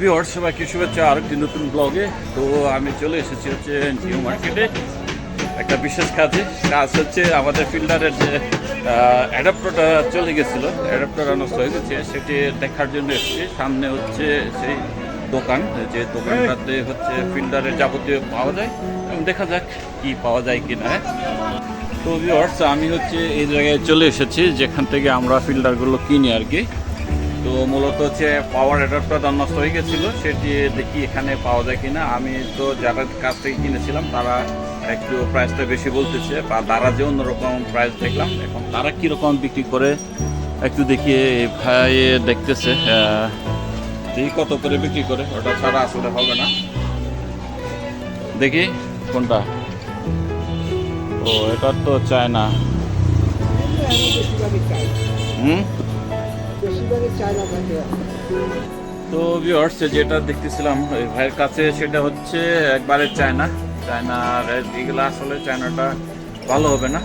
Viewer সবাইকে শুভেচ্ছা। আরেকটি নতুন ব্লগে তো আমি চলে এসেছি হচ্ছে নিউ মার্কেটে একটা বিশেষ কাজে। কাজ হচ্ছে আমাদের ফিল্ডারের যে অ্যাডাপ্টারটা চলে গেছিল। অ্যাডাপ্টারটা নষ্ট হয়ে গেছে। সেটি দেখার জন্য এসেছি। সামনে হচ্ছে সেই দোকান। যে দোকানটাতে হচ্ছে ফিল্ডারের যাবতীয় পাওয়া যায়। দেখা যাক কি পাওয়া যায় কি না তো ভিওর্স আমি হচ্ছে এই জায়গায় চলে এসেছি। যেখান থেকে আমরা ফিল্ডারগুলো কিনি আর কি। তো মূলত হচ্ছে পাওয়ার অ্যাডাপ্টার নষ্ট হয়ে গেছিল, সেটি দেখি এখানে পাওয়া যায় কিনা। আমি তো যাদের কাছ থেকে কিনেছিলাম, তারা একটু প্রাইসটা বেশি বলতেছে, বা তারা যে অন্যরকম প্রাইস দেখলাম, এখন তারা কীরকম বিক্রি করে, একটু দেখি ভাই দেখতেছে দেখি কত করে বিক্রি করে, ওটা ছাড়া আসলে হবে না। দেখি কোনটা। ও, এটা তো চায় না হুম? তো ভিউয়ার্স যেটা দেখতেছিলাম ওই ভাইয়ের কাছে সেটা হচ্ছে একবারে চায়না। চায়নার এগুলো আসলে চায়নাটা ভালো হবে না।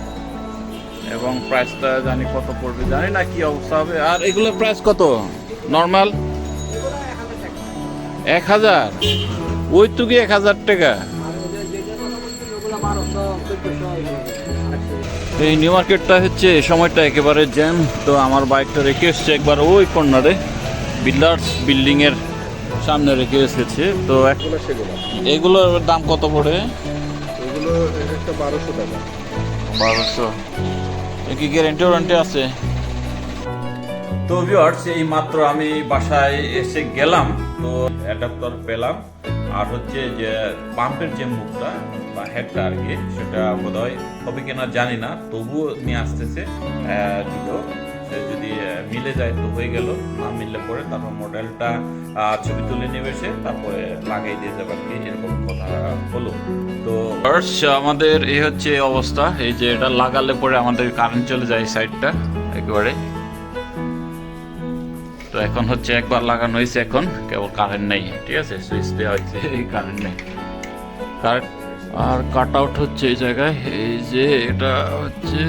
এবং প্রাইসটা জানি কত পড়বে জানি না কি অবস্থা হবে। আর এগুলোর প্রাইস কত? নর্মাল এক হাজার? ওই তো কি এক হাজার টাকা? এই নিউ মার্কেটটা হচ্ছে এই সময়টা একেবারে জ্যাম তো আমার বাইকটা রেখে এসছে একবার ওই কর্নারে। বিল্ডার্স বিল্ডিং এর সামনে রেখে এসেছে। তো এগুলো এগুলোর দাম কত পড়ে? এগুলো একটা বারোশো টাকা। বারোশো। কি গ্যারেন্টি ওয়ারেন্টি আছে? তো ভিউয়ার্স এই মাত্র আমি বাসায় এসে গেলাম তো অ্যাডাপ্টার পেলাম। আর হচ্ছে যে পাম্পের যে মুখটা বা হেডটা আর কি, সেটা বোধহয় হবে কিনা জানি না, তবুও নিয়ে আসতেছে দুটো। সে যদি মিলে যায় তো হয়ে গেল, না মিললে পরে তারপর মডেলটা ছবি তুলে নেবে সে, তারপরে লাগাই দিয়ে যাবে আর কি, এরকম কথা হলো। তো আমাদের এই হচ্ছে অবস্থা, এই যে এটা লাগালে পরে আমাদের কারেন্ট চলে যায় সাইডটা একেবারে। তো এখন হচ্ছে একবার লাগানো হয়েছে এখন, কেবল কারেন্ট নেই, ঠিক আছে? সুইচ দেওয়া হয়েছে কারেন্ট নেই। কারেন্ট আর কাট আউট হচ্ছে এই জায়গায়, এই যে এটা হচ্ছে,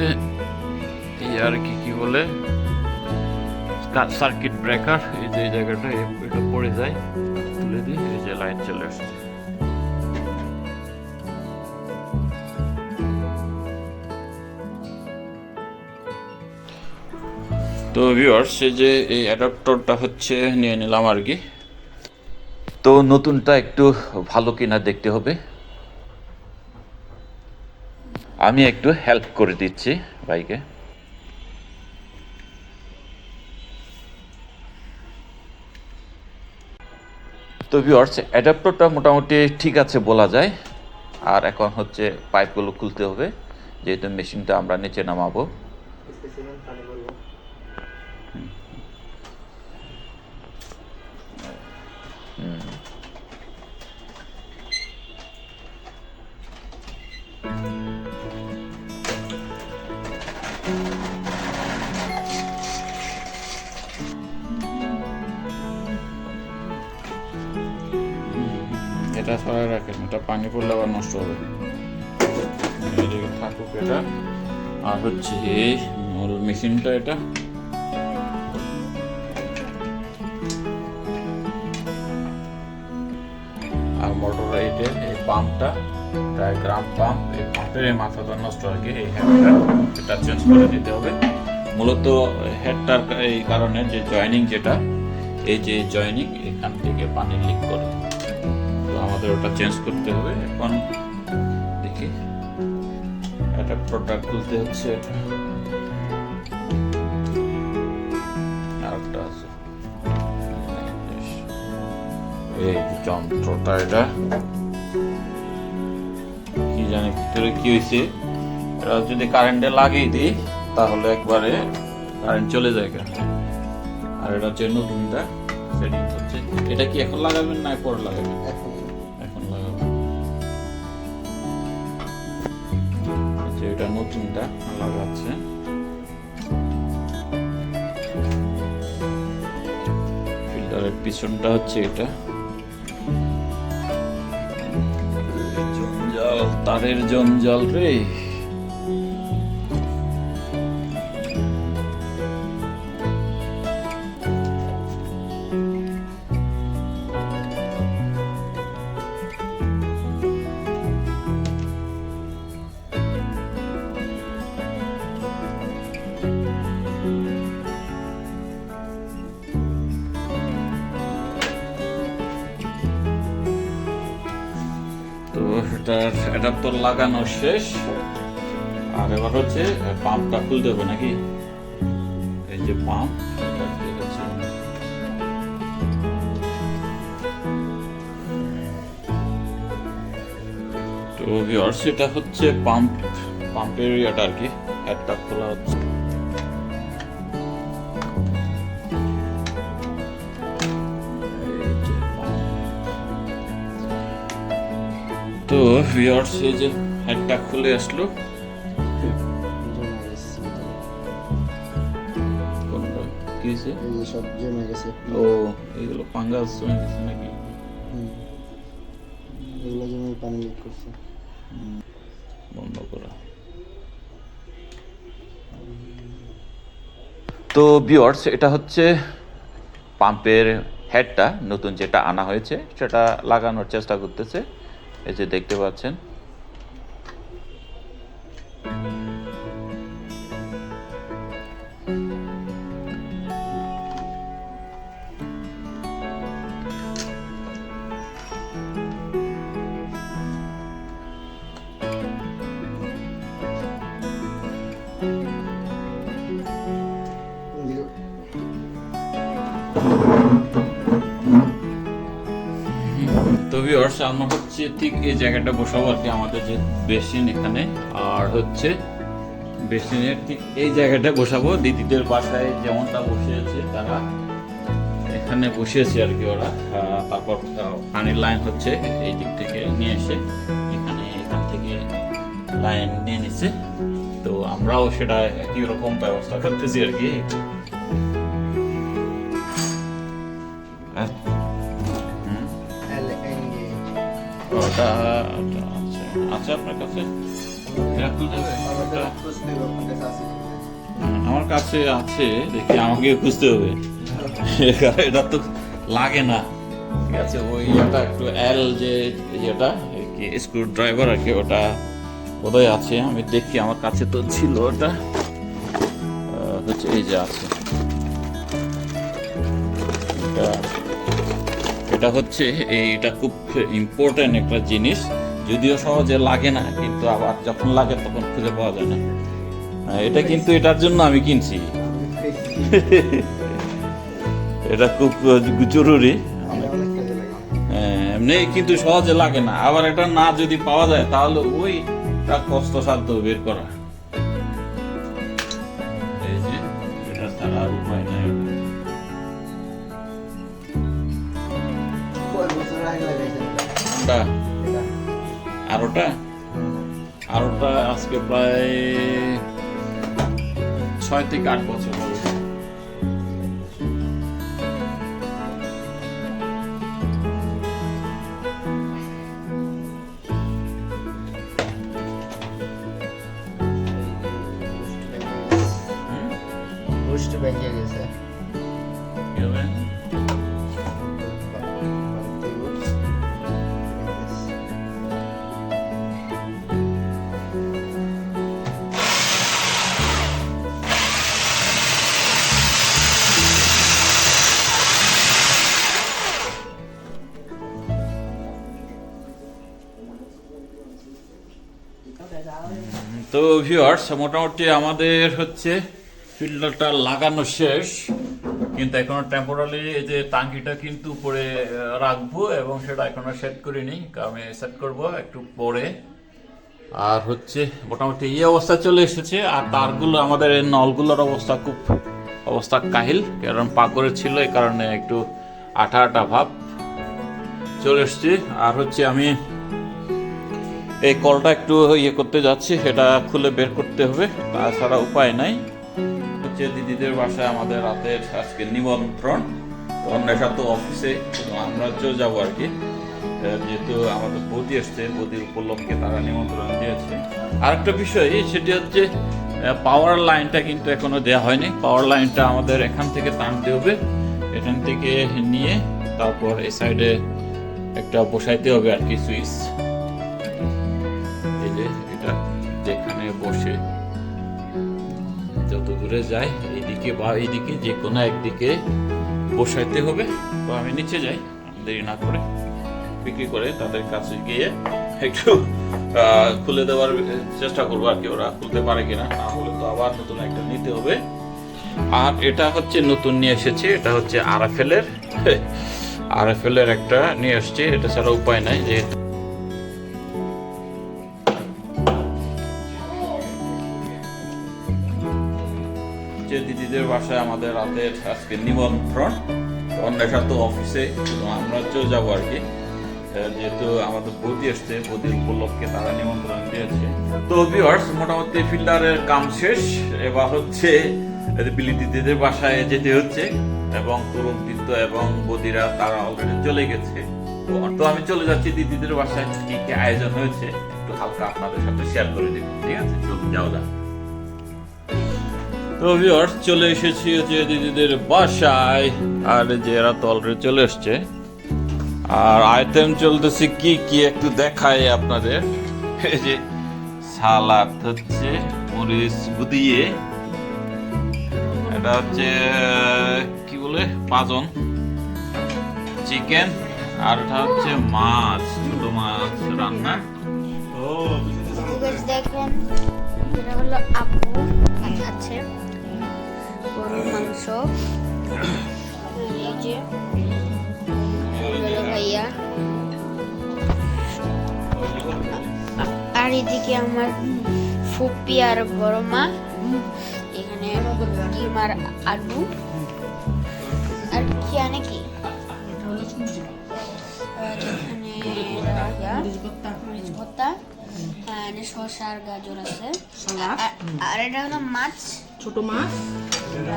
এই আর কি কি বলে? সার্কিট ব্রেকার এই যে এই জায়গাটা এটা পড়ে যায়, তুলে দিই, এই যে লাইট চলে আসছে। তো ভিউয়ার্স এই যে এই অ্যাডাপ্টরটা হচ্ছে নিয়ে নিলাম আর কি। তো নতুনটা একটু ভালো কিনা দেখতে হবে। আমি একটু হেল্প করে দিচ্ছি ভাইকে। তো ভিউয়ার্স অ্যাডাপ্টরটা মোটামুটি ঠিক আছে বলা যায়। আর এখন হচ্ছে পাইপগুলো খুলতে হবে। যেহেতু মেশিনটা আমরা নিচে নামাবো। এটা সরাই রাখেন, এটা পানি পড়লে আবার নষ্ট হবে। থাকুক এটা। আর হচ্ছে মূল মেশিনটা এটা। আর মোটর এইটা এই পাম্পটা গ্রাম পাম্প এই পাম্পের এই মাথাটা নষ্ট আর কি, এই হেডটা এটা চেঞ্জ করে দিতে হবে। মূলত হেডটার এই কারণে যে জয়েনিং যেটা, এই যে জয়েনিং এখান থেকে পানি লিক করে। আমাদের ওটা চেঞ্জ করতে হবে। এখন দেখি। একটা প্রোডাক্ট খুলতে হচ্ছে। এই যন্ত্রটা এটা। কি জানি ভিতরে কি হয়েছে এটা যদি কারেন্টে লাগিয়ে দিই, তাহলে একবারে কারেন্ট চলে যায় কেন আর এটা হচ্ছে নতুনটা। সেটিং হচ্ছে এটা কি এখন লাগাবেন না পরে লাগাবেন? এখন এটা নতুনটা লাগাচ্ছে ফিল্টারের পিছনটা হচ্ছে এটা। জঞ্জাল তারের জঞ্জাল রে। এটার অ্যাডাপ্টার লাগানো শেষ। আর এবার হচ্ছে পাম্পটা খুলতে হবে নাকি? এই যে পাম্প তো ভিউয়ার্স এটা হচ্ছে পাম্প পাম্পের ইয়েটা আর কি হেডটা খোলা হচ্ছে। তো ভিউয়ার্স এই যে হেডটা খুলে আসলো। সব জমে গেছে। ও এইগুলো পাঙ্গাস জমে গেছে নাকি? এগুলো জমে পানি লিক করছে। বন্ধ করা। তো বিয়ার্স এটা হচ্ছে পাম্পের হেডটা নতুন যেটা আনা হয়েছে সেটা লাগানোর চেষ্টা করতেছে। এই যে দেখতে পাচ্ছেন ভিউয়ার্স আমরা হচ্ছে ঠিক এই জায়গাটা বসাবো আর কি আমাদের যে বেসিন এখানে। আর হচ্ছে বেসিনের ঠিক এই জায়গাটা বসাবো। দিদিদের বাসায় যেমনটা বসিয়েছে তারা এখানে বসিয়েছে আর কি ওরা। তারপর পানির লাইন হচ্ছে এই দিক থেকে নিয়ে এসে এখানে এখান থেকে লাইন নিয়ে নিচ্ছে তো আমরাও সেটা একই রকম ব্যবস্থা করতেছি আর কি। ওটা আছে। আছে আপনার কাছে? এটা? ওটা? হুম, আমার কাছে আছে দেখি আমাকে খুঁজতে হবে। এটা তো লাগে না। ঠিক আছে ওই ইয়েটা একটু এল যে ইয়েটা কি স্ক্রু ড্রাইভার আর কি ওটা বোধহয় আছে। আমি দেখি আমার কাছে তো ছিল ওটা। হচ্ছে এই যে আছে। এটা এটা হচ্ছে এইটা খুব ইম্পর্টেন্ট একটা জিনিস। যদিও সহজে লাগে না কিন্তু আবার যখন লাগে তখন খুঁজে পাওয়া যায় না। এটা কিন্তু এটার জন্য আমি কিনছি। এটা খুব জরুরি। হ্যাঁ, এমনি কিন্তু সহজে লাগে না। আবার এটা না যদি পাওয়া যায় তাহলে ওইটা কষ্টসাধ্য বের করা। আর ওটা আজকে প্রায় ছয় থেকে আট বছর হবে। তো ভিউয়ার্স মোটামুটি আমাদের হচ্ছে ফিল্টারটা লাগানো শেষ, কিন্তু এখনও টেম্পোরারি এই যে টাঙ্কিটা কিন্তু উপরে রাখব এবং সেটা এখনও সেট করিনি আমি সেট করব একটু পরে। আর হচ্ছে মোটামুটি এই অবস্থা চলে এসেছে, আর তারগুলো আমাদের এই নলগুলোর অবস্থা খুব অবস্থা কাহিল, কারণ পাকড়ে ছিল, এই কারণে একটু আঠা আঠা ভাব চলে এসছে। আর হচ্ছে আমি এই কলটা একটু ইয়ে করতে যাচ্ছি, সেটা খুলে বের করতে হবে। তাছাড়া উপায় নাই। হচ্ছে দিদিদের বাসায় আমাদের রাতের আজকে নিমন্ত্রণ। তো অন্বেষা তো অফিসে আমরা যাব আর কি। যেহেতু আমাদের বৌদি এসছে, বৌদির উপলক্ষে তারা নিমন্ত্রণ দিয়েছে। আরেকটা বিষয়, সেটি হচ্ছে পাওয়ার লাইনটা কিন্তু এখনও দেওয়া হয়নি। পাওয়ার লাইনটা আমাদের এখান থেকে টানতে হবে, এখান থেকে নিয়ে তারপর এই সাইডে একটা বসাইতে হবে আর কি সুইচ দূরে যায় এইদিকে বা এইদিকে যে কোনো একদিকে বসাইতে হবে তো আমি নিচে যাই দেরি না করে বিক্রি করে তাদের কাছে গিয়ে একটু খুলে দেওয়ার চেষ্টা করব আর কি, ওরা খুলতে পারে কিনা, না হলে তো আবার নতুন একটা নিতে হবে। আর এটা হচ্ছে নতুন নিয়ে এসেছে, এটা হচ্ছে আরএফএলের আরএফএলের একটা নিয়ে এসছে, এটা ছাড়া উপায় নাই যে দিদিদের বাসায় আমাদের রাতের আজকে নিমন্ত্রণ। অন্বেষা তো অফিসে আমরা চলে যাব আর কি। যেহেতু আমাদের বৌদি আসছে বৌদির উপলক্ষে তারা নিমন্ত্রণ দিয়েছে। তো ভিউয়ার্স মোটামুটি ফিল্ডারের কাম শেষ। এবার হচ্ছে এই বিলি দিদিদের বাসায় যেতে হচ্ছে এবং তরুণ বৃদ্ধ এবং বদিরা তারা অলরেডি চলে গেছে। তো- আমি চলে যাচ্ছি দিদিদের বাসায়। কি কি আয়োজন হয়েছে, একটু হালকা আপনাদের সাথে শেয়ার করে দিব, ঠিক আছে? চলুন যাও যাক। তো ভিউয়ার্স চলে এসেছি যে দিদিদের বাসায়। আর যে এরা তো অলরেডি চলে এসছে। আর আইটেম চলতেছে কি কি একটু দেখাই আপনাদের। এই যে সালাদ হচ্ছে, মরিচ গুদিয়ে। এটা হচ্ছে, কি বলে? পাজন চিকেন। আর এটা হচ্ছে মাছ ছোট মাছ রান্না। গাইস দেখেন, এটা হলো আপু আছে। গরুর মাংস। এই যে ভাইয়া। আর এদিকে আমার ফুপি আর বড় মা এখানে ডিম আর আলু। আর কি আনে কি? আর এখানে আর শসা আর গাজর আছে। আর- আর এটা হলো মাছ। ছোট মাছ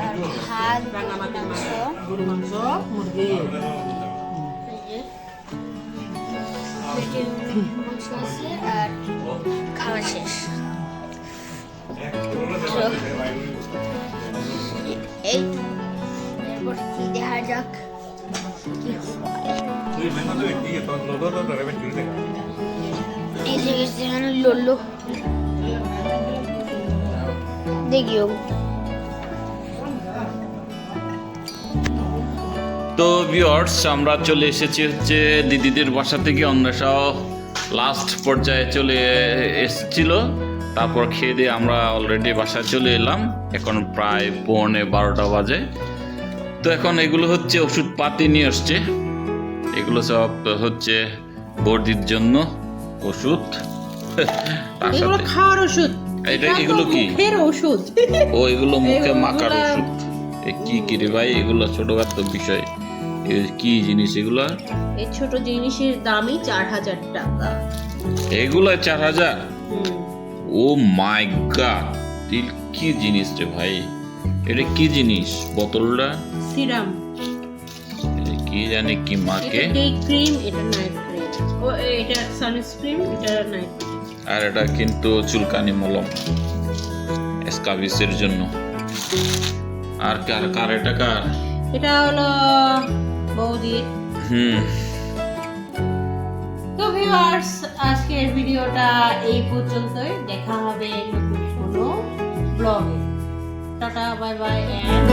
আর ভাত রাঙা মাটির মাছ মাংস। গরু মাংস মুরগি। এই যে পেটে মাংস আছে আর খাওয়া শেষ এই এরপর কি দেখা যাক এই যে গেছে দেখিও তো ভিউয়ার্স আমরা চলে এসেছি হচ্ছে দিদিদের বাসা থেকে। অন্বেষাও লাস্ট পর্যায়ে চলে এসেছিল। তারপর খেয়ে দিয়ে আমরা অলরেডি বাসায় চলে এলাম। এখন প্রায় পৌনে বারোটা বাজে। তো এখন এগুলো হচ্ছে ওষুধ পাতি নিয়ে আসছে। এগুলো সব হচ্ছে বর্দির জন্য ওষুধ। এগুলো খাওয়ার ওষুধ। এটা এগুলো কি? ওষুধ। ও এগুলো মুখে মাখার ওষুধ। কি কি রে ভাই এগুলো ছোটখাটো বিষয়। কি জিনিস এগুলা? এই ছোট জিনিসের দামই চার হাজার টাকা। এগুলো চার হাজার? ও মাই গড কি জিনিস রে ভাই? এটা কি জিনিস বোতলটা? সিরাম। কি জানি কি মাকে? ডে ক্রিম এটা নাইট ক্রিম ও এটা সানস্ক্রিন এটা নাইট আর এটা কিন্তু চুলকানি মলম স্কাবিসের জন্য। আর কার কার এটা কার? এটা হলো বৌদি। হুম। তো ভিউয়ার্স আজকের ভিডিওটা এই পর্যন্তই। দেখা হবে নতুন কোনো ব্লগে টাটা বাই বাই এন্ড